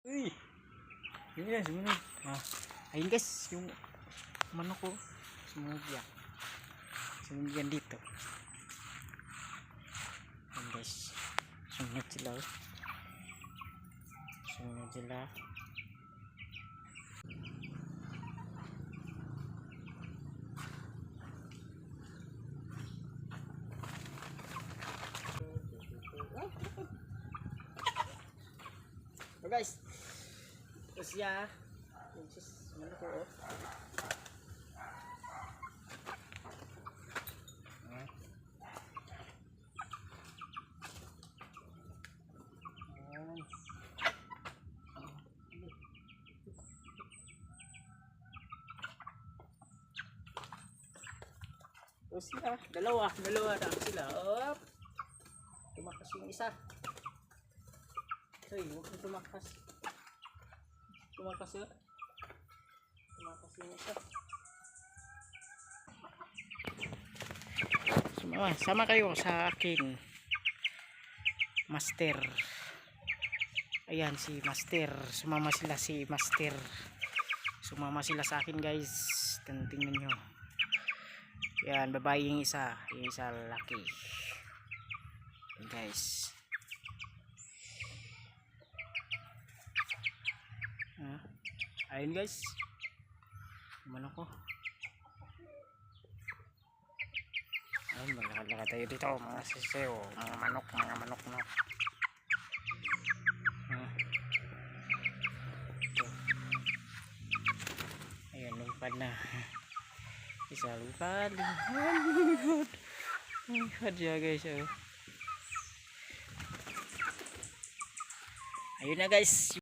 Uy! Yun yan, sumunod. Ah, ayun guys, yung manok ko. Sumunod yan. Sumunod yan dito. Ayun guys. Sumunod sila. oh. Sumunod sila. Guys. Yung sis, ano ko oh. Ah. Sila, dalawa, dalawa na sila. Op. Tumakas yung isa. Hoy, huwag kang tumakas. Tumakas yun. Tumakas yung isa. Sama, sama kayo sa akin. Master. Ayan si Master. Sumama sila si Master. Sumama sila sa akin guys. Tingnan nyo. Yan, babae yung isa. Yung isa lalaki. Yan guys. Ayun guys. Ano ko? Ayun, maglakad-lakad tayo dito. Mga sisew, mga manok, mga manok. Ito. Ayun, lumipad na. Isa lumipad. Lumipad. Lumipad siya guys. Oh. Ayun na guys.